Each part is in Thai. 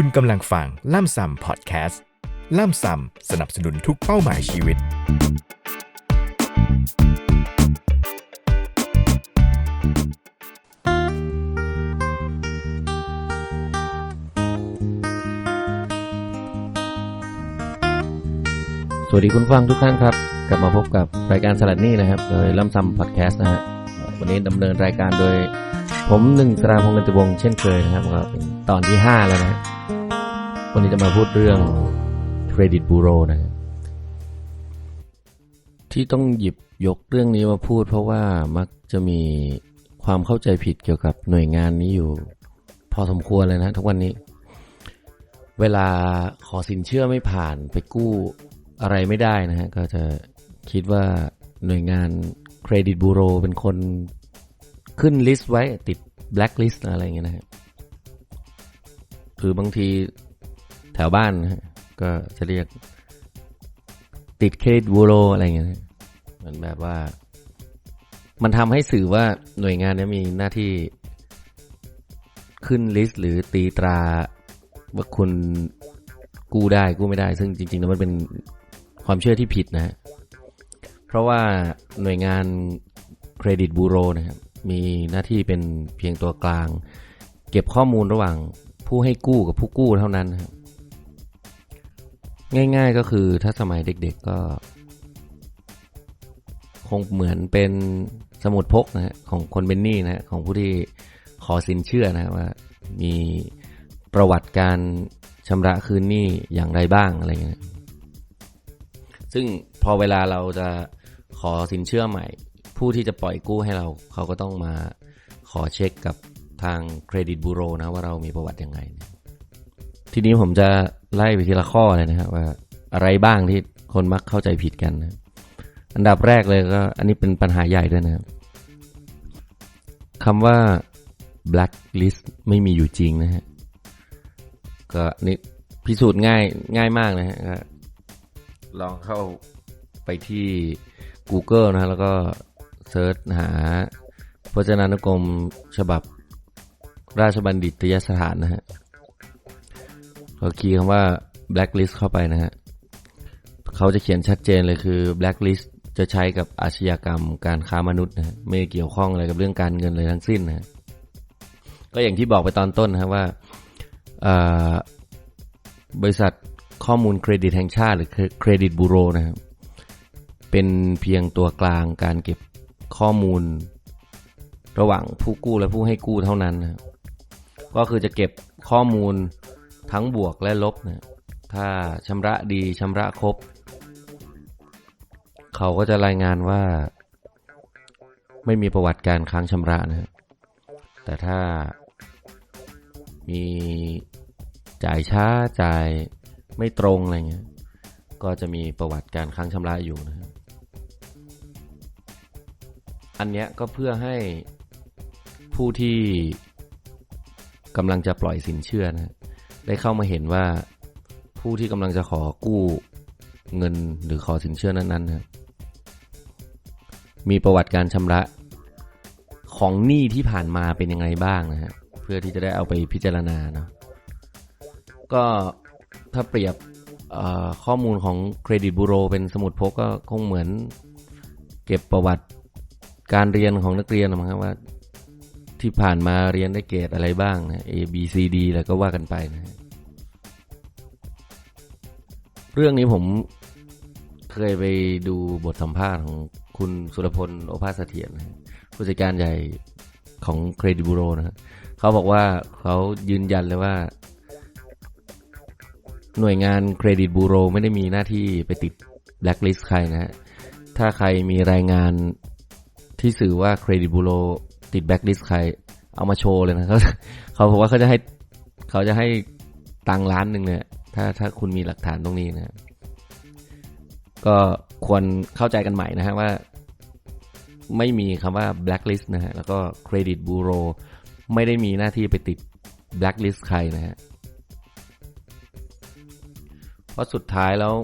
คุณกำลังฟังล่ำซำพอดแคสต์ล่ำซำสนับสนุนทุกเป้าหมายชีวิต สวัสดีคุณฟังทุกท่านครับ กลับมาพบกับรายการสลัดนี่นะครับ โดยล่ำซำพอดแคสต์นะฮะวันนี้ดำเนินรายการโดย ผมหนึ่งตราพงกันตวงเช่นเคยนะครับก็เป็นตอนที่ห้าแล้วนะวันนี้จะมาพูดเรื่องเครดิตบูโรนะครับที่ต้องหยิบยกเรื่องนี้มาพูด เพราะว่ามักจะมีความเข้าใจผิดเกี่ยวกับหน่วยงานนี้อยู่ พอสมควรเลยนะ ทุกวันนี้ เวลาขอสินเชื่อไม่ผ่านไปกู้อะไรไม่ได้นะฮะก็จะคิดว่าหน่วยงานเครดิตบูโรเป็นคน ขึ้นลิสต์ไว้ติดแบล็คลิสต์อะไรอย่างเงี้ยนะฮะคือบางทีแถวบ้านนะก็จะเรียกติดเครดิตบูโรอะไรอย่างเงี้ยเหมือนแบบว่า มันทำให้สื่อว่าหน่วยงานนี้มีหน้าที่ขึ้นลิสต์หรือตีตราว่าคุณกู้ได้กู้ไม่ได้ ซึ่งจริงๆแล้วมันเป็นความเชื่อที่ผิดนะฮะเพราะว่าหน่วยงานเครดิตบูโรนะครับ มีหน้าที่เป็นเพียงตัวกลาง เก็บข้อมูลระหว่างผู้ให้กู้กับผู้กู้เท่านั้นครับง่าย ๆก็คือถ้าสมัยเด็กๆก็ คงเหมือนเป็นสมุดพกนะฮะของคนเป็นหนี้นะฮะของผู้ที่ขอสินเชื่อนะฮะว่า มีประวัติการชำระคืนหนี้อย่างไรบ้างอะไรเงี้ยซึ่งพอเวลาเราจะขอสินเชื่อใหม่ ผู้ที่จะปล่อยกู้ให้เรา เขาก็ต้องมาขอเช็คกับทางเครดิตบูโรนะว่าเรามีประวัติยังไง ทีนี้ผมจะไล่ไปทีละข้อเลยนะครับว่าอะไรบ้างที่คนมักเข้าใจผิดกันนะอันดับแรกเลยก็ อันนี้เป็นปัญหาใหญ่ด้วยนะครับคำว่า blacklist ไม่มีอยู่จริงนะฮะก็นี่พิสูจน์ง่ายง่ายมากนะฮะลองเข้าไปที่ Google นะแล้วก็ เซิร์ชหาพจนานุกรมฉบับราชบัณฑิตยสถานนะฮะเราคีย์คำว่า blacklist เข้าไปนะฮะเขาจะเขียนชัดเจนเลยคือ blacklist จะใช้กับอาชญากรรมการค้ามนุษย์นะไม่เกี่ยวข้องอะไรกับเรื่องการเงินเลยทั้งสิ้นนะฮะก็อย่างที่บอกไปตอนต้นนะว่าบริษัทข้อมูลเครดิตแห่งชาติหรือเครดิตบูโรนะครับเป็นเพียงตัวกลางการเก็บ ข้อมูล ระหว่างผู้กู้และผู้ให้กู้เท่านั้นนะก็คือจะเก็บข้อมูลทั้งบวกและลบนะถ้าชำระดีชำระครบ เขาก็จะรายงานว่า ไม่มีประวัติการค้างชำระนะแต่ถ้ามีจ่ายช้าจ่ายไม่ตรงอะไรเงี้ย ก็จะมีประวัติการค้างชำระอยู่นะครับ อันเนี้ยก็เพื่อให้ผู้ที่กำลังจะปล่อยสินเชื่อนะได้เข้ามาเห็นว่าผู้ที่กำลังจะขอกู้เงินหรือขอสินเชื่อนั้นๆนะมีประวัติการชำระของหนี้ที่ผ่านมาเป็นยังไงบ้างนะฮะเพื่อที่จะได้เอาไปพิจารณาเนาะก็ถ้าเปรียบข้อมูลของเครดิตบูโรเป็นสมุดพกก็คงเหมือนเก็บประวัติ การเรียนของนักเรียนนะครับว่า ที่ผ่านมาเรียนได้เกรดอะไรบ้างนะ A B C D แล้วก็ว่ากันไปนะเรื่องนี้ผมเคยไปดูบทสัมภาษณ์ของคุณสุรพลโอภาสเสถียรนผู้จัดการใหญ่ของเครดิตบูโรนะเขาบอกว่าเขายืนยันเลยว่า หน่วยงานเครดิตบูโรไม่ได้มีหน้าที่ไปติดแบล็คลิสต์ใครนะฮะถ้าใครมีรายงาน ที่สื่อว่าเครดิตบูโรติดแบล็คลิสใคร เอามาโชว์เลยนะเขาเขาบอกว่าเขาจะให้เขาจะให้ตังล้านหนึ่งเนี่ย ถ้าถ้าคุณมีหลักฐานตรงนี้นะก็ควรเข้าใจกันใหม่นะฮะว่า ไม่มีคำว่า blacklist นะฮะ แล้วก็ credit bureau ไม่ได้มีหน้าที่ไปติด blacklist ใครนะฮะ เพราะสุดท้ายแล้ว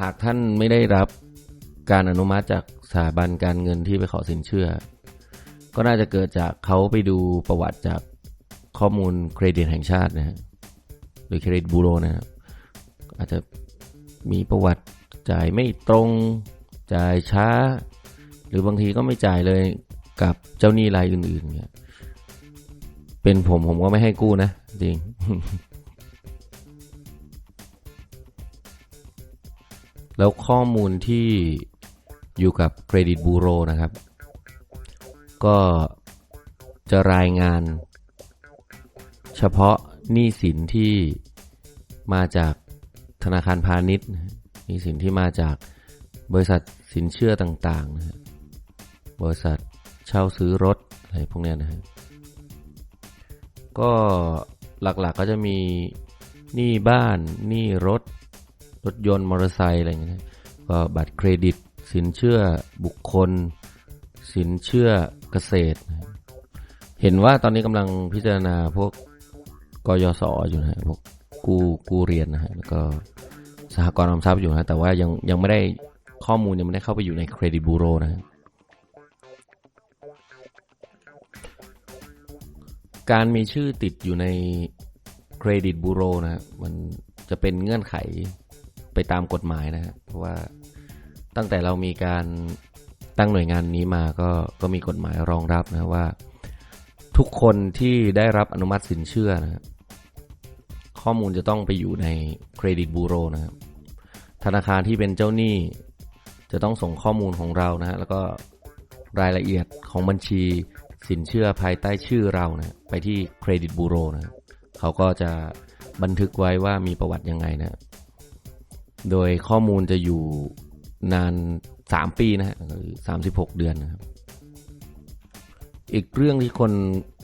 หากท่านไม่ได้รับการอนุมัติจาก สถาบันการเงินที่ไปขอสินเชื่อ ก็น่าจะเกิดจากเขาไปดูประวัติจากข้อมูลเครดิตแห่งชาตินะฮะหรือเครดิตบูโรนะครับอาจจะมีประวัติจ่ายไม่ตรงจ่ายช้า หรือบางทีก็ไม่จ่ายเลยกับเจ้าหนี้รายอื่นๆเนี่ยเป็นผมผมก็ไม่ให้กู้นะ จริง แล้วข้อมูลที่ อยู่กับเครดิตบูโรนะครับ ก็จะรายงาน เฉพาะหนี้สินที่มาจากธนาคารพาณิชย์หนี้สินที่มาจากบริษัทสินเชื่อต่างๆนะบริษัทเช่าซื้อรถอะไรพวกนี้นะฮะก็หลักๆก็จะมีหนี้บ้านหนี้รถ รถยนต์มอเตอร์ไซค์อะไรอย่างเงี้ยก็บัตรเครดิต สินเชื่อบุคคล สินเชื่อเกษตร เห็นว่าตอนนี้กำลังพิจารณาพวกกยศอยู่นะพวกกู้กู้เรียนนะฮะแล้วก็สหกรณ์ออมทรัพย์อยู่นะแต่ว่ายังยังไม่ได้ข้อมูลยังไม่ได้เข้าไปอยู่ในเครดิตบูโรนะ การมีชื่อติดอยู่ในเครดิตบูโรนะฮะมันจะเป็นเงื่อนไขไปตามกฎหมายนะฮะเพราะว่า ตั้งแต่เรามีการตั้งหน่วยงานนี้มาก็ก็มีกฎหมายรองรับนะว่า ทุกคนที่ได้รับอนุมัติสินเชื่อนะข้อมูลจะต้องไปอยู่ในเครดิตบูโรนะครับธนาคารที่เป็นเจ้าหนี้จะต้องส่งข้อมูลของเรานะฮะแล้วก็รายละเอียดของบัญชีสินเชื่อภายใต้ชื่อเรานะไปที่เครดิตบูโรนะเขาก็จะบันทึกไว้ว่ามีประวัติยังไงนะ โดยข้อมูลจะอยู่ นาน 3 ปีนะฮะหรือ36 เดือนนะครับ อีกเรื่องที่คน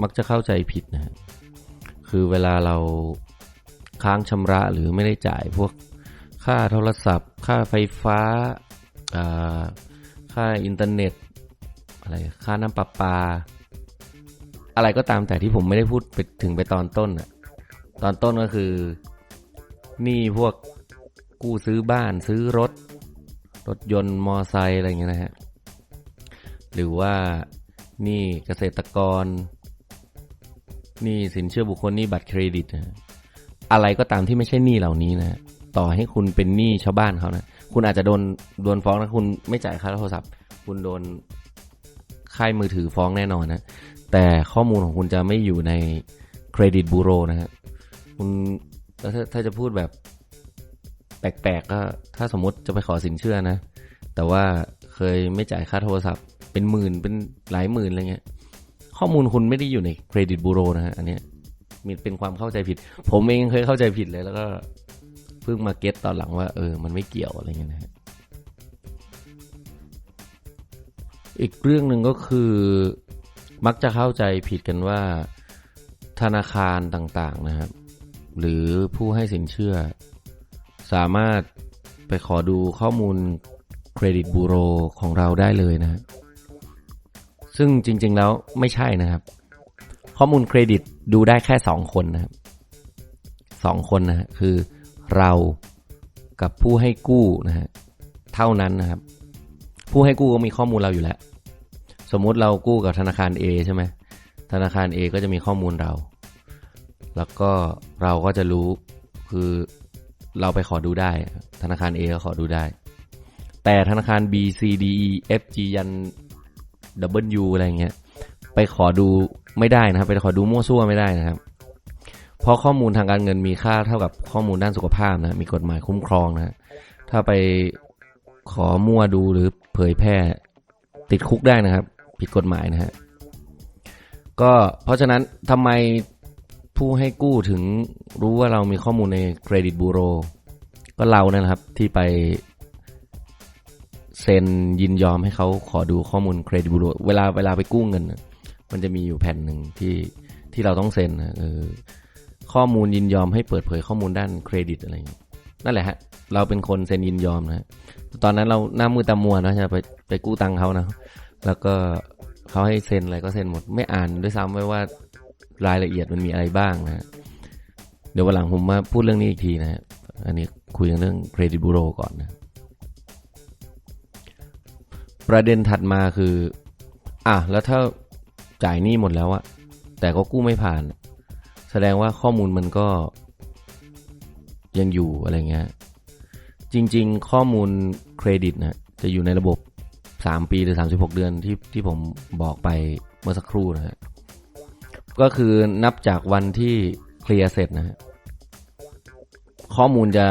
มักจะเข้าใจผิดนะฮะคือเวลาเราค้างชำระหรือไม่ได้จ่ายพวกค่าโทรศัพท์ ค่าไฟฟ้า ค่าอินเทอร์เน็ต อะไร ค่าน้ำประปา อะไรก็ตามแต่ที่ผมไม่ได้พูดไปถึงไปตอนต้นอะตอนต้นก็คือหนี่พวกกู้ซื้อบ้านซื้อรถ รถยนต์มอไซค์อะไรอย่างเงี้ยนะฮะ หรือว่านี่เกษตรกร นี่สินเชื่อบุคคลนี่บัตรเครดิตนะอะไรก็ตามที่ไม่ใช่หนี้เหล่านี้นะต่อให้คุณเป็นหนี้ชาวบ้านเขานะคุณอาจจะโดนโดนฟ้องนะคุณไม่จ่ายค่าโทรศัพท์ คุณโดนค่ายมือถือฟ้องแน่นอนนะแต่ข้อมูลของคุณจะไม่อยู่ในเครดิตบูโรนะฮะคุณถ้าถ้าจะพูดแบบ แปลกๆก็ถ้าสมมติจะไปขอสินเชื่อนะ แต่ว่าเคยไม่จ่ายค่าโทรศัพท์ เป็นหมื่นเป็นหลายหมื่นอะไรเงี้ย ข้อมูลคุณไม่ได้อยู่ในเครดิตบูโรนะฮะอันเนี้ยมีเป็นความเข้าใจผิด ผมเองเคยเข้าใจผิดเลย แล้วก็เพิ่งมาเก็ตตอนหลังว่า เออ มันไม่เกี่ยวอะไรเงี้ยนะฮะอีกเรื่องหนึ่งก็คือมักจะเข้าใจผิดกันว่าธนาคารต่างๆนะครับ หรือผู้ให้สินเชื่อ สามารถไปขอดูข้อมูลเครดิตบูโรของเราได้เลยนะ ซึ่งจริง ๆ แล้วไม่ใช่นะครับ ข้อมูลเครดิตดูได้แค่สองคนนะครับสองคนนะฮะคือเรากับผู้ให้กู้นะฮะเท่านั้นนะครับ ผู้ให้กู้ก็มีข้อมูลเราอยู่แล้ว สมมุติเรากู้กับธนาคาร A ใช่ไหมธนาคาร A ก็จะมีข้อมูลเรา แล้วก็เราก็จะรู้คือ เราไปขอดูได้ ธนาคาร A ก็ขอดูได้ แต่ธนาคาร B C D E F G ยัน W อะไรเงี้ย ไปขอดูไม่ได้นะครับ ไปขอดูมั่วซั่วไม่ได้นะครับ เพราะข้อมูลทางการเงินมีค่าเท่ากับข้อมูลด้านสุขภาพนะ มีกฎหมายคุ้มครองนะ ถ้าไปขอมั่วดูหรือเผยแพร่ติดคุกได้นะครับ ผิดกฎหมายนะฮะ ก็เพราะฉะนั้นทำไม ผู้ให้กู้ถึงรู้ว่าเรามีข้อมูลในเครดิตบูโร ก็เรานั่นแหละครับที่ไปเซ็นยินยอมให้เขาขอดูข้อมูลเครดิตบูโร เวลาเวลาไปกู้เงิน มันจะมีอยู่แผ่นหนึ่งที่ที่เราต้องเซ็นนะเออข้อมูลยินยอมให้เปิดเผยข้อมูลด้านเครดิตอะไรอย่างงี้นั่นแหละฮะ เราเป็นคนเซ็นยินยอมนะฮะตอนนั้นเราหน้ามือตามัวนะจะไปไปกู้ตังค์เขานะ แล้วก็เขาให้เซ็นอะไรก็เซ็นหมด ไม่อ่านด้วยซ้ำไว้ว่า รายละเอียดมันมีอะไรบ้างนะเดี๋ยววันหลังผมมาพูดเรื่องนี้อีกทีนะฮะอันนี้คุยกันเรื่องเครดิตบูโรก่อนนะ ประเด็นถัดมาคือ อะ แล้วถ้าจ่ายหนี้หมดแล้วอะแต่ก็กู้ไม่ผ่าน แสดงว่าข้อมูลมันก็ยังอยู่อะไรเงี้ย จริง ๆ ข้อมูลเครดิตนะจะอยู่ในระบบ 3 ปีหรือ 36 เดือนที่ที่ผมบอกไปเมื่อสักครู่นะฮะ ก็คือนับจากวันที่เคลียร์เสร็จนะฮะข้อมูลจะ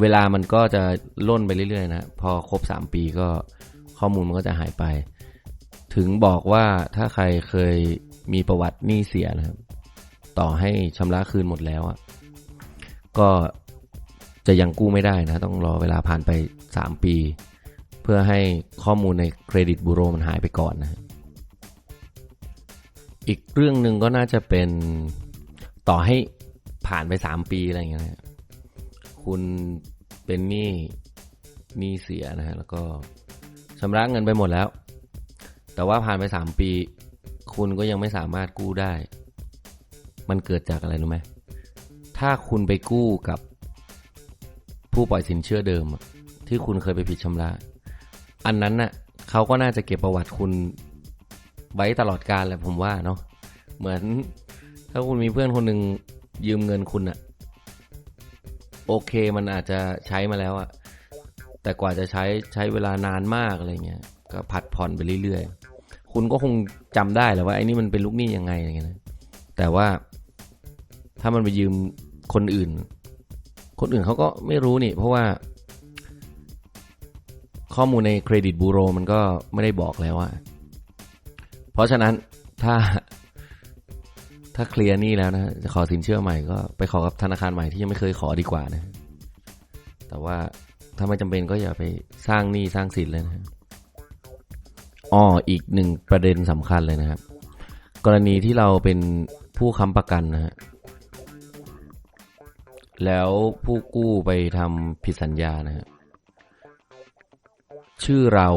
เวลามันก็จะล่นไปเรื่อยๆ นะพอครบ3ปีก็ข้อมูลมันก็จะหายไป ถึงบอกว่าถ้าใครเคยมีประวัติหนี้เสียนะครับ ต่อให้ชำระคืนหมดแล้วอะก็จะยังกู้ไม่ได้นะ ต้องรอเวลาผ่านไป 3 ปี เพื่อให้ข้อมูลในเครดิตบูโรมันหายไปก่อนนะฮะ อีกเรื่องหนึ่งก็น่าจะเป็นต่อให้ผ่านไป3ปีอะไรอย่างเงี้ยคุณเป็นหนี้หนี้เสียนะฮะแล้วก็ชำระเงินไปหมดแล้ว แต่ว่าผ่านไป3ปี คุณก็ยังไม่สามารถกู้ได้ มันเกิดจากอะไรรู้ไหมถ้าคุณไปกู้กับผู้ปล่อยสินเชื่อเดิม ที่คุณเคยไปผิดชำระ อันนั้นน่ะเขาก็น่าจะเก็บประวัติคุณ ไว้ตลอดกาลแหละผมว่าเนาะเหมือน ถ้าคุณมีเพื่อนคนหนึ่งยืมเงินคุณอะโอเคมันอาจจะใช้มาแล้วอะแต่กว่าจะใช้ใช้เวลานานมากอะไรเงี้ยก็ผัดผ่อนไปเรื่อยๆ คุณก็คงจำได้แหละว่าไอ้นี่มันเป็นลูกหนี้ยังไงอะไรเงี้ยนะแต่ว่าถ้ามันไปยืมคนอื่น คนอื่นเขาก็ไม่รู้นี่ เพราะว่า ข้อมูลในเครดิตบูโรมันก็ไม่ได้บอกแล้วอะ เพราะฉะนั้นถ้าถ้าเคลียร์นี้แล้วนะจะขอสินเชื่อใหม่ก็ไปขอกับธนาคารใหม่ที่ยังไม่เคยขอดีกว่านะ แต่ว่าถ้าไม่จำเป็นก็อย่าไปสร้างหนี้สร้างสินเลยนะอ้ออีกหนึ่งประเด็นสำคัญเลยนะครับ กรณีที่เราเป็นผู้ค้ำประกันนะฮะแล้วผู้กู้ไปทำผิดสัญญานะฮะชื่อเรา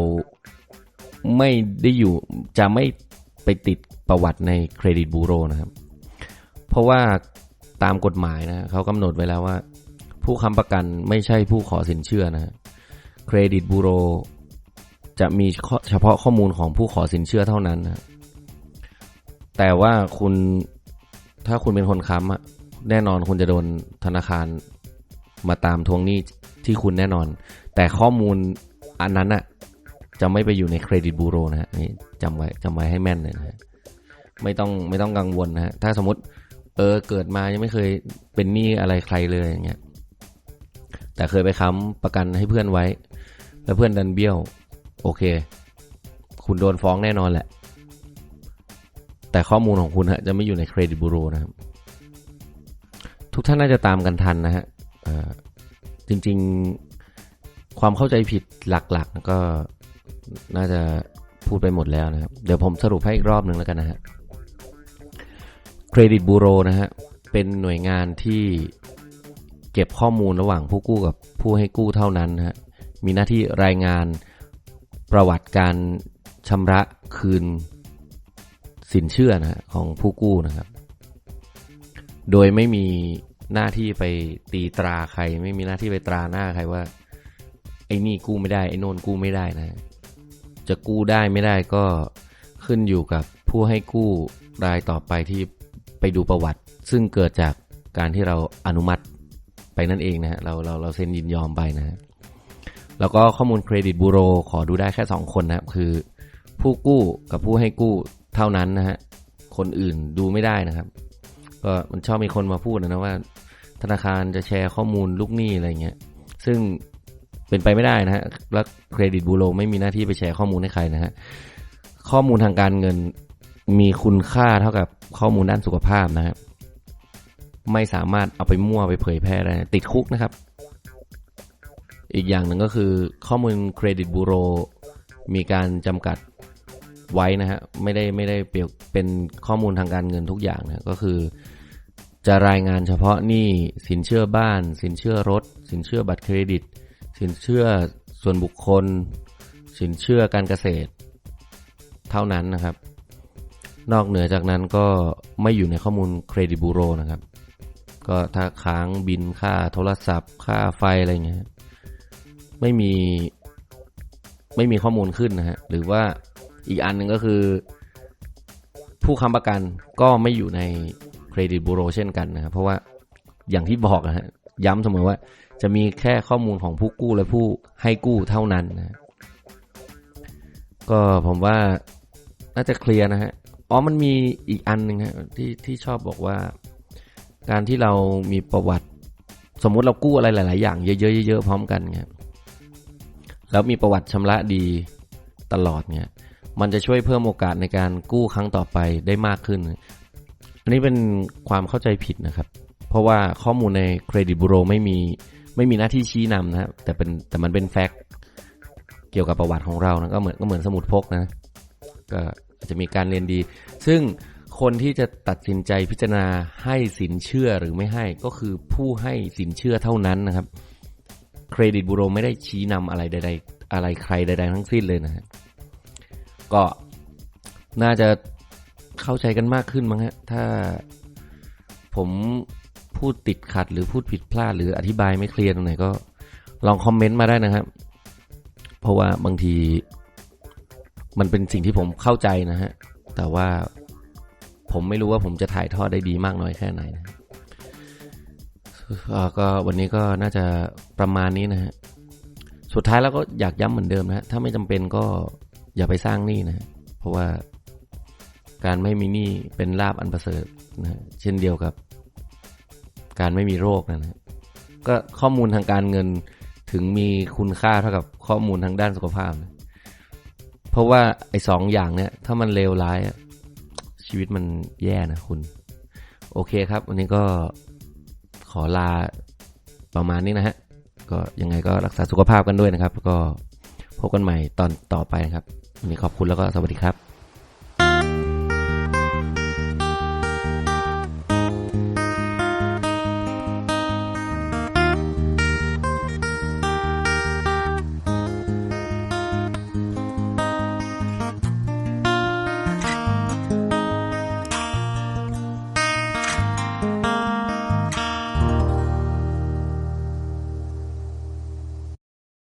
ไม่ได้อยู่จะไม่ ไปติดประวัติในเครดิตบูโรนะครับ เพราะว่าตามกฎหมายนะเขากำหนดไว้แล้วว่า ผู้ค้ำประกันไม่ใช่ผู้ขอสินเชื่อนะเครดิตบูโรจะมีเฉพาะข้อมูลของผู้ขอสินเชื่อเท่านั้นนะแต่ว่าคุณถ้าคุณเป็นคนค้ำอะแน่นอนคุณจะโดนธนาคารมาตามทวงหนี้ที่คุณแน่นอน แต่ข้อมูลอันนั้นอะ จะไม่ไปอยู่ในเครดิตบูโรนะฮะนี่จำไว้จำไว้ให้แม่นเลยนะฮะไม่ต้องไม่ต้องกังวลนะฮะถ้าสมมติเออเกิดมายังไม่เคยเป็นหนี้อะไรใครเลยอย่างเงี้ยแต่เคยไปค้ำประกันให้เพื่อนไว้ แล้วเพื่อนดันเบี้ยว โอเค คุณโดนฟ้องแน่นอนแหละ แต่ข้อมูลของคุณฮะจะไม่อยู่ในเครดิตบูโรนะครับทุกท่านน่าจะตามกันทันนะฮะจริง ๆ ความเข้าใจผิดหลักๆก็ น่าจะพูดไปหมดแล้วนะครับ เดี๋ยวผมสรุปให้อีกรอบหนึ่งแล้วกันนะฮะเครดิตบูโรนะฮะเป็นหน่วยงานที่เก็บข้อมูลระหว่างผู้กู้กับผู้ให้กู้เท่านั้นนะฮะมีหน้าที่รายงานประวัติการชำระคืนสินเชื่อนะฮะของผู้กู้นะครับ โดยไม่มีหน้าที่ไปตีตราใคร ไม่มีหน้าที่ไปตราหน้าใครว่าไอ้นี่กู้ไม่ได้ไอ้โน่นกู้ไม่ได้นะ จะกู้ได้ไม่ได้ก็ขึ้นอยู่กับผู้ให้กู้รายต่อไปที่ไปดูประวัติ ซึ่งเกิดจากการที่เราอนุมัติไปนั่นเองนะฮะเราเราเราเซ็นยินยอมไปนะฮะแล้วก็ข้อมูลเครดิตบูโรขอดูได้แค่สองคนนะครับคือ ผู้กู้กับผู้ให้กู้เท่านั้นนะฮะคนอื่นดูไม่ได้นะครับ ก็มันชอบมีคนมาพูดนะนะว่า ธนาคารจะแชร์ข้อมูลลูกหนี้อะไรเงี้ยซึ่ง เป็นไปไม่ได้นะฮะและเครดิตบูโรไม่มีหน้าที่ไปแชร์ข้อมูลให้ใครนะฮะข้อมูลทางการเงินมีคุณค่าเท่ากับข้อมูลด้านสุขภาพนะฮะไม่สามารถเอาไปมั่วไปเผยแพร่ได้ติดคุกนะครับ อีกอย่างหนึ่งก็คือข้อมูลเครดิตบูโรมีการจำกัดไว้นะฮะไม่ได้ไม่ได้เปรียบเป็นข้อมูลทางการเงินทุกอย่างนะก็คือ จะรายงานเฉพาะหนี้สินเชื่อบ้าน สินเชื่อรถ สินเชื่อบัตรเครดิต สินเชื่อส่วนบุคคล สินเชื่อการเกษตร เท่านั้นนะครับ นอกเหนือจากนั้นก็ไม่อยู่ในข้อมูลเครดิตบูโรนะครับ ก็ถ้าค้างบินค่าโทรศัพท์ ค่าไฟอะไรเงี้ยไม่มีไม่มีข้อมูลขึ้นนะฮะหรือว่าอีกอันหนึ่งก็คือ ผู้ค้ำประกันก็ไม่อยู่ในเครดิตบูโรเช่นกันนะครับ เพราะว่าอย่างที่บอกนะฮะย้ำเสมอว่า จะมีแค่ข้อมูลของผู้กู้และผู้ให้กู้เท่านั้นนะก็ผมว่าน่าจะเคลียร์นะฮะ อ๋อมันมีอีกอันหนึ่งฮะที่ที่ชอบบอกว่า การที่เรามีประวัติ สมมุติเรากู้อะไรหลาย ๆ อย่างเยอะๆเยอะๆพร้อมกันเงี้ยแล้วมีประวัติชำระดีตลอดเงี้ยมันจะช่วยเพิ่มโอกาสในการกู้ครั้งต่อไปได้มากขึ้น อันนี้เป็นความเข้าใจผิดนะครับ เพราะว่าข้อมูลในเครดิตบูโรไม่มี ไม่มีหน้าที่ชี้นำนะครับแต่เป็นแต่มันเป็นแฟกต์เกี่ยวกับประวัติของเรานะก็เหมือนก็เหมือนสมุดพกนะก็จจะมีการเรียนดี ซึ่งคนที่จะตัดสินใจพิจารณาให้สินเชื่อหรือไม่ให้ก็คือผู้ให้สินเชื่อเท่านั้นนะครับ เครดิตบูโรไม่ได้ชี้นำอะไรใด ๆ อะไรใครใด ๆ ทั้งสิ้นเลยนะฮะก็น่าจะเข้าใจกันมากขึ้นมั้งฮะถ้าผม พูดติดขัด หรือพูดผิดพลาด หรืออธิบายไม่เคลียร์ตรงไหนก็ลองคอมเมนต์มาได้นะครับ เพราะว่าบางทีมันเป็นสิ่งที่ผมเข้าใจนะฮะ แต่ว่าผมไม่รู้ว่าผมจะถ่ายทอดได้ดีมากน้อยแค่ไหนนะก็วันนี้ก็น่าจะประมาณนี้นะฮะ สุดท้ายแล้วก็อยากย้ำเหมือนเดิมนะถ้าไม่จำเป็นก็อย่าไปสร้างหนี้นะ เพราะว่าการไม่มีหนี้เป็นลาบอันประเสริฐนะเช่นเดียวกับ การไม่มีโรคนะฮะก็ข้อมูลทางการเงินถึงมีคุณค่าเท่ากับข้อมูลทางด้านสุขภาพนะเพราะว่าไอ้สองอย่างเนี่ยถ้ามันเลวร้ายอะชีวิตมันแย่นะคุณ โอเคครับ วันนี้ก็ขอลาประมาณนี้นะฮะ ก็ยังไงก็รักษาสุขภาพกันด้วยนะครับ ก็พบกันใหม่ตอนต่อไปนะครับวันนี้ขอบคุณแล้วก็สวัสดีครับ